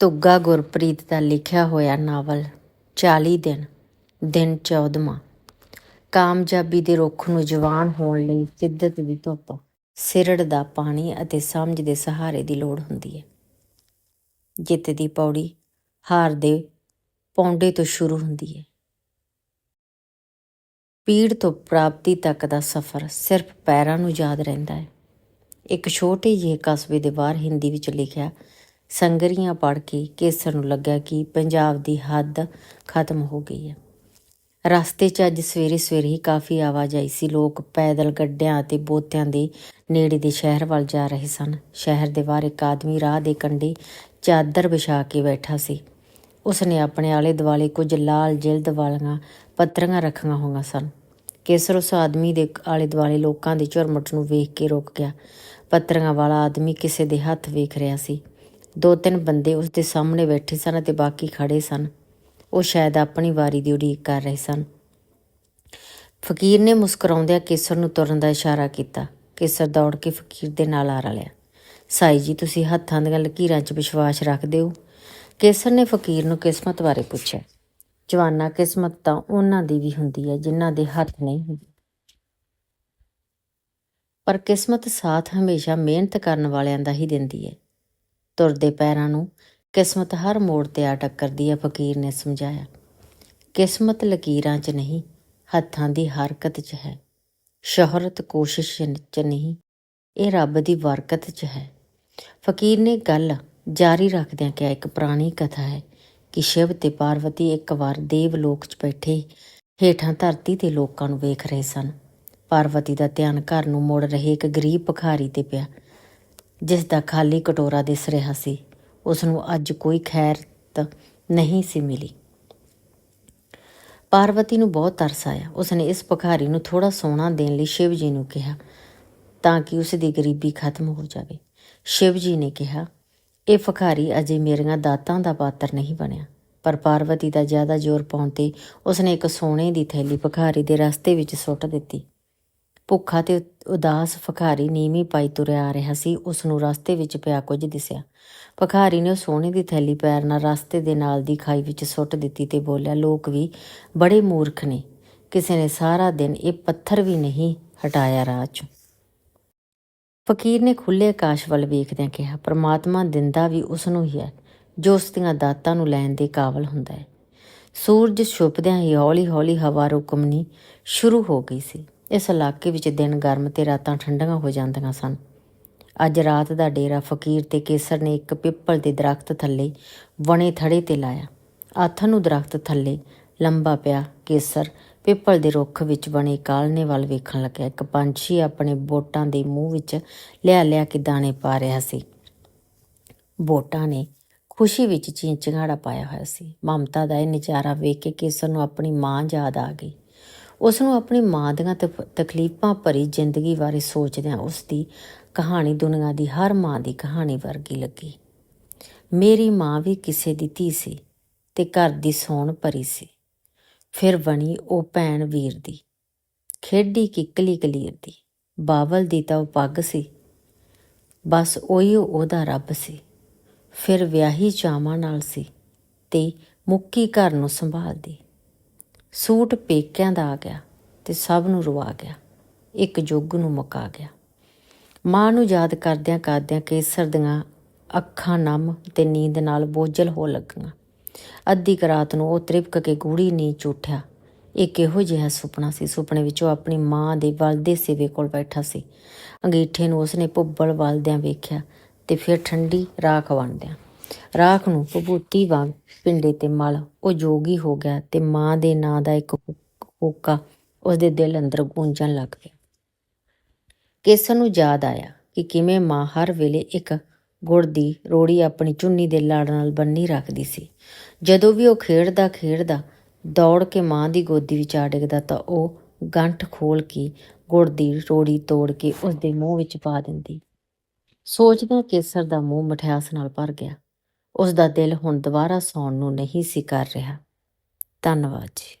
ਤੁੱਗਾ ਗੁਰਪ੍ਰੀਤ ਦਾ ਲਿਖਿਆ ਹੋਇਆ ਨਾਵਲ 40 ਦਿਨ ਦਿਨ 14ਵਾਂ ਕਾਮਯਾਬੀ ਦੇ ਰੁੱਖ ਨੂੰ ਜਵਾਨ ਹੋਣ ਲਈ ਸਿੱਧਤ ਦੀ ਧੁੱਪ, ਸਿਰੜ ਦਾ ਪਾਣੀ ਅਤੇ ਸਮਝ ਦੇ ਸਹਾਰੇ ਦੀ ਲੋੜ ਹੁੰਦੀ ਹੈ। ਜਿੱਤ ਦੀ ਪੌੜੀ, ਹਾਰ ਦੇ ਪੌਂਡੇ ਤੋਂ ਸ਼ੁਰੂ ਹੁੰਦੀ ਹੈ। ਪੀੜ ਤੋਂ ਪ੍ਰਾਪਤੀ ਤੱਕ ਦਾ ਸਫ਼ਰ ਸਿਰਫ ਪੈਰਾਂ ਨੂੰ ਯਾਦ ਰਹਿੰਦਾ ਹੈ। ਇੱਕ ਛੋਟੇ ਜਿਹੇ ਕਸਬੇ ਦੇ ਬਾਹਰ ਹਿੰਦੀ ਵਿੱਚ ਲਿਖਿਆ ਸੰਗਰੀਆਂ ਪੜ੍ਹ ਕੇ ਕੇਸਰ ਨੂੰ ਲੱਗਾ ਕਿ ਪੰਜਾਬ ਦੀ ਹੱਦ ਖਤਮ ਹੋ ਗਈ ਹੈ। ਰਸਤੇ 'ਚ ਅੱਜ ਸਵੇਰੇ ਸਵੇਰੇ ਹੀ ਕਾਫੀ ਆਵਾਜਾਈ ਸੀ। ਲੋਕ ਪੈਦਲ ਗੱਡਿਆਂ ਅਤੇ ਬੋਤਿਆਂ ਦੇ ਨੇੜੇ ਦੇ ਸ਼ਹਿਰ ਵੱਲ ਜਾ ਰਹੇ ਸਨ। ਸ਼ਹਿਰ ਦੇ ਬਾਹਰ ਇੱਕ ਆਦਮੀ ਰਾਹ ਦੇ ਕੰਢੇ ਚਾਦਰ ਵਿਛਾ ਕੇ ਬੈਠਾ ਸੀ। ਉਸ ਨੇ ਆਪਣੇ ਆਲੇ ਦੁਆਲੇ ਕੁਝ ਲਾਲ ਜਿਲਦ ਵਾਲੀਆਂ ਪੱਤਰੀਆਂ ਰੱਖੀਆਂ ਹੋਈਆਂ ਸਨ। ਕੇਸਰ ਉਸ ਆਦਮੀ ਦੇ ਆਲੇ ਦੁਆਲੇ ਲੋਕਾਂ ਦੀ ਝੁਰਮਟ ਨੂੰ ਵੇਖ ਕੇ ਰੁਕ ਗਿਆ। ਪੱਤਰੀਆਂ ਵਾਲਾ ਆਦਮੀ ਕਿਸੇ ਦੇ ਹੱਥ ਵੇਖ ਰਿਹਾ ਸੀ। ਦੋ ਤਿੰਨ ਬੰਦੇ ਉਸ ਦੇ ਸਾਹਮਣੇ ਬੈਠੇ ਸਨ ਅਤੇ ਬਾਕੀ ਖੜੇ ਸਨ। ਉਹ ਸ਼ਾਇਦ ਆਪਣੀ ਵਾਰੀ ਦੀ ਉਡੀਕ ਕਰ ਰਹੇ ਸਨ। ਫਕੀਰ ਨੇ ਮੁਸਕਰਾਉਂਦਿਆਂ ਕੇਸਰ ਨੂੰ ਤੁਰਨ ਦਾ ਇਸ਼ਾਰਾ ਕੀਤਾ। ਕੇਸਰ ਦੌੜ ਕੇ ਫਕੀਰ ਦੇ ਨਾਲ ਆ ਰਲਿਆ। ਸਾਈ ਜੀ, ਤੁਸੀਂ ਹੱਥਾਂ ਦੀਆਂ ਲਕੀਰਾਂ 'ਚ ਵਿਸ਼ਵਾਸ ਰੱਖਦੇ ਹੋ? ਕੇਸਰ ਨੇ ਫਕੀਰ ਨੂੰ ਕਿਸਮਤ ਬਾਰੇ ਪੁੱਛਿਆ। ਜਵਾਨਾ, ਕਿਸਮਤ ਤਾਂ ਉਹਨਾਂ ਦੀ ਵੀ ਹੁੰਦੀ ਹੈ ਜਿਨ੍ਹਾਂ ਦੇ ਹੱਥ ਨਹੀਂ ਹੁੰਦੇ। ਪਰ ਕਿਸਮਤ ਸਾਥ ਹਮੇਸ਼ਾ ਮਿਹਨਤ ਕਰਨ ਵਾਲਿਆਂ ਦਾ ਹੀ ਦਿੰਦੀ ਹੈ। ਤੁਰਦੇ ਪੈਰਾਂ ਨੂੰ ਕਿਸਮਤ ਹਰ ਮੋੜ ਤੇ ਆ ਟੱਕਰਦੀ ਹੈ ਫਕੀਰ ਨੇ ਸਮਝਾਇਆ। ਕਿਸਮਤ ਲਕੀਰਾਂ 'ਚ ਨਹੀਂ, ਹੱਥਾਂ ਦੀ ਹਰਕਤ 'ਚ ਹੈ। ਸ਼ੋਹਰਤ ਕੋਸ਼ਿਸ਼ 'ਚ ਨਹੀਂ, ਇਹ ਰੱਬ ਦੀ ਬਰਕਤ 'ਚ ਹੈ। ਫਕੀਰ ਨੇ ਗੱਲ ਜਾਰੀ ਰੱਖਦਿਆਂ ਕਿਹਾ, ਇੱਕ ਪੁਰਾਣੀ ਕਥਾ ਹੈ ਕਿ ਸ਼ਿਵ ਤੇ ਪਾਰਵਤੀ ਇੱਕ ਵਾਰ ਦੇਵ ਲੋਕ 'ਚ ਬੈਠੇ ਹੇਠਾਂ ਧਰਤੀ ਤੇ ਲੋਕਾਂ ਨੂੰ ਵੇਖ ਰਹੇ ਸਨ। ਪਾਰਵਤੀ ਦਾ ਧਿਆਨ ਘਰ ਨੂੰ ਮੁੜ ਰਹੇ ਇੱਕ ਗਰੀਬ ਭਿਖਾਰੀ ਤੇ ਪਿਆ। ਜਿਸ ਦਾ ਖਾਲੀ ਕਟੋਰਾ ਦਿਸ ਰਿਹਾ ਸੀ, ਉਸ ਨੂੰ ਅੱਜ ਕੋਈ ਖੈਰਤ ਨਹੀਂ ਸੀ ਮਿਲੀ। ਪਾਰਵਤੀ ਨੂੰ ਬਹੁਤ ਤਰਸ ਆਇਆ। ਉਸ ਨੇ ਇਸ ਭਿਖਾਰੀ ਨੂੰ ਥੋੜਾ ਸੋਨਾ ਦੇਣ ਲਈ ਸ਼ਿਵ ਜੀ ਨੂੰ ਕਿਹਾ ਤਾਂ ਕਿ ਉਸ ਦੀ ਗਰੀਬੀ ਖਤਮ ਹੋ ਜਾਵੇ। ਸ਼ਿਵ ਜੀ ਨੇ ਕਿਹਾ, ਇਹ ਭਿਖਾਰੀ ਅਜੇ ਮੇਰੀਆਂ ਦਾਤਾਂ ਦਾ ਪਾਤਰ ਨਹੀਂ ਬਣਿਆ। ਪਰ ਪਾਰਵਤੀ ਦਾ ਜ਼ਿਆਦਾ ਜ਼ੋਰ ਪਾਉਣ ਤੇ ਉਸਨੇ ਇੱਕ ਸੋਨੇ ਦੀ ਥੈਲੀ ਭਖਾਰੀ ਦੇ ਰਸਤੇ ਵਿੱਚ ਸੁੱਟ ਦਿੱਤੀ। ਭੁੱਖਾ ਤੇ ਉਦਾਸ ਫਖਾਰੀ ਨੀਵੀਂ ਪਾਈ ਤੁਰਿਆ ਆ ਰਿਹਾ ਸੀ ਉਸ ਨੂੰ ਰਸਤੇ ਵਿੱਚ ਪਿਆ ਕੁਝ ਦਿਸਿਆ। ਭਿਖਾਰੀ ਨੇ ਉਹ ਸੋਨੇ ਦੀ ਥੈਲੀ ਪੈਰ ਨਾਲ ਰਸਤੇ ਦੇ ਨਾਲ ਦੀ ਖਾਈ ਵਿੱਚ ਸੁੱਟ ਦਿੱਤੀ ਤੇ ਬੋਲਿਆ, ਲੋਕ ਵੀ ਬੜੇ ਮੂਰਖ ਨੇ। ਕਿਸੇ ਨੇ ਸਾਰਾ ਦਿਨ ਇਹ ਪੱਥਰ ਵੀ ਨਹੀਂ ਹਟਾਇਆ ਰਾਹ ਚੋਂ। ਫਕੀਰ ਨੇ ਖੁੱਲੇ ਆਕਾਸ਼ ਵੱਲ ਵੇਖਦਿਆਂ ਕਿਹਾ, ਪ੍ਰਮਾਤਮਾ ਦਿੰਦਾ ਵੀ ਉਸ ਨੂੰ ਹੀ ਹੈ, ਜੋ ਉਸ ਦੀਆਂ ਦਾਤਾਂ ਨੂੰ ਲੈਣ ਦੇ ਕਾਬਲ ਹੁੰਦਾ ਹੈ। ਸੂਰਜ ਛੁਪਦਿਆਂ ਹੀ ਹੌਲੀ-ਹੌਲੀ ਹਵਾ ਰੁਕਮਣੀ ਸ਼ੁਰੂ ਹੋ ਗਈ ਸੀ। ਇਸ ਇਲਾਕੇ ਵਿੱਚ ਦਿਨ ਗਰਮ ਤੇ ਰਾਤਾਂ ਠੰਡੀਆਂ ਹੋ ਜਾਂਦੀਆਂ ਸਨ। ਅੱਜ ਰਾਤ ਦਾ ਡੇਰਾ ਫਕੀਰ ਤੇ ਕੇਸਰ ਨੇ ਇੱਕ ਪਿੱਪਲ ਦੇ ਦਰਖਤ ਥੱਲੇ ਬਣੇ ਥੜੇ ਤੇ ਲਾਇਆ। ਆਥਨ ਨੂੰ ਦਰਖਤ ਥੱਲੇ ਲੰਬਾ ਪਿਆ ਕੇਸਰ। ਪਿੱਪਲ ਦੇ ਰੁੱਖ ਵਿੱਚ ਬਣੇ ਕਾਲਨੇ ਵੱਲ ਵੇਖਣ ਲੱਗਿਆ। ਇੱਕ ਪੰਛੀ ਆਪਣੇ ਬੋਟਾਂ ਦੇ ਮੂੰਹ ਵਿੱਚ ਲਿਆ ਲਿਆ ਕੇ ਦਾਣੇ ਪਾ ਰਿਹਾ ਸੀ। ਬੋਟਾਂ ਨੇ ਖੁਸ਼ੀ ਵਿੱਚ ਚੀਂ-ਚਿੰਗਾੜਾ ਪਾਇਆ ਹੋਇਆ ਸੀ। ਮਮਤਾ ਦਾ ਇਹ ਨਜ਼ਾਰਾ ਵੇਖ ਕੇ ਕੇਸਰ ਨੂੰ ਆਪਣੀ ਮਾਂ ਯਾਦ ਆ ਗਈ। ਉਸ ਨੂੰ ਆਪਣੀ ਮਾਂ ਦੀਆਂ ਤਫ- ਤਕਲੀਫਾਂ ਭਰੀ ਜ਼ਿੰਦਗੀ ਬਾਰੇ ਸੋਚਦਿਆਂ ਉਸ ਦੀ ਕਹਾਣੀ ਦੁਨੀਆ ਦੀ ਹਰ ਮਾਂ ਦੀ ਕਹਾਣੀ ਵਰਗੀ ਲੱਗੀ। ਮੇਰੀ ਮਾਂ ਵੀ ਕਿਸੇ ਦੀ ਧੀ ਸੀ ਤੇ ਘਰ ਦੀ ਸੌਣ ਭਰੀ ਸੀ। ਫਿਰ ਬਣੀ ਉਹ ਭੈਣ ਵੀਰ ਦੀ। ਖੇਡੀ ਕਿੱਕਲੀ ਕਲੀਰ ਦੀ। ਬਾਵਲ ਦੀ ਤਾਂ ਉਹ ਪੱਗ ਸੀ। ਬਸ ਉਹੀ ਉਹਦਾ ਰੱਬ ਸੀ। ਫਿਰ ਵਿਆਹੀ ਚਾਵਾਂ ਨਾਲ ਸੀ ਤੇ ਮੁੱਕੀ ਘਰ ਨੂੰ ਸੰਭਾਲਦੀ। ਸੂਟ ਪੇਕਿਆਂ ਦਾ ਆ ਗਿਆ ਤੇ ਸਭ ਨੂੰ ਰਵਾ ਗਿਆ, ਇੱਕ ਜੁੱਗ ਨੂੰ ਮੁਕਾ ਗਿਆ। ਮਾਂ ਨੂੰ ਯਾਦ ਕਰਦਿਆਂ ਕਰਦਿਆਂ ਕੇਸਰ ਦੀਆਂ ਅੱਖਾਂ ਨਮ ਤੇ ਨੀਂਦ ਨਾਲ ਬੋਝਲ ਹੋ ਲੱਗੀਆਂ। ਅੱਧੀ ਕੁ ਰਾਤ ਨੂੰ ਉਹ ਤ੍ਰਿਪਕ ਕੇ ਗੂੜੀ ਨੀਂਦ 'ਚ ਉੱਠਿਆ ਇਹ ਕਿਹੋ ਜਿਹਾ ਸੁਪਨਾ ਸੀ, ਸੁਪਨੇ ਵਿੱਚ ਉਹ ਆਪਣੀ ਮਾਂ ਦੇ ਵਲਦੇ ਸਿਵੇ ਕੋਲ ਬੈਠਾ ਸੀ। ਅੰਗੀਠੇ ਨੂੰ ਉਸਨੇ ਭੁੱਬਲ ਵਲਦਿਆਂ ਵੇਖਿਆ ਤੇ ਫਿਰ ਠੰਡੀ ਰਾਖ ਵੰਡਦਿਆਂ ਰਾਖ ਨੂੰ ਭਭੂਤੀ ਵਾਂਗ ਪਿੰਡੇ ਤੇ ਮਲ, ਉਹ ਜੋਗੀ ਹੋ ਗਿਆ ਤੇ ਮਾਂ ਦੇ ਨਾਂ ਦਾ ਇੱਕ ਹੋਕਾ ਉਸਦੇ ਦਿਲ ਅੰਦਰ ਗੂੰਜਣ ਲੱਗ ਪਿਆ। ਕੇਸਰ ਨੂੰ ਯਾਦ ਆਇਆ ਕਿ ਕਿਵੇਂ ਮਾਂ ਹਰ ਵੇਲੇ ਇੱਕ ਗੁੜ ਦੀ ਰੋੜੀ ਆਪਣੀ ਚੁੰਨੀ ਦੇ ਲੜ ਨਾਲ ਬੰਨੀ ਰੱਖਦੀ ਸੀ। ਜਦੋਂ ਵੀ ਉਹ ਖੇਡਦਾ ਖੇਡਦਾ ਦੌੜ ਕੇ ਮਾਂ ਦੀ ਗੋਦੀ ਵਿੱਚ ਆ ਡਿੱਗਦਾ ਤਾਂ ਉਹ ਗੰਠ ਖੋਲ ਕੇ ਗੁੜ ਦੀ ਰੋੜੀ ਤੋੜ ਕੇ ਉਸ ਦੇ ਮੂੰਹ ਵਿੱਚ ਪਾ ਦਿੰਦੀ। ਸੋਚਦਾ ਕੇਸਰ ਦਾ ਮੂੰਹ ਮਠਿਆਸ ਨਾਲ ਭਰ ਗਿਆ। ਉਸ ਦਾ ਦਿਲ ਹੁਣ ਦੁਬਾਰਾ ਸੌਣ ਨੂੰ ਨਹੀਂ ਸੀ ਕਰ ਰਿਹਾ। ਧੰਨਵਾਦ ਜੀ।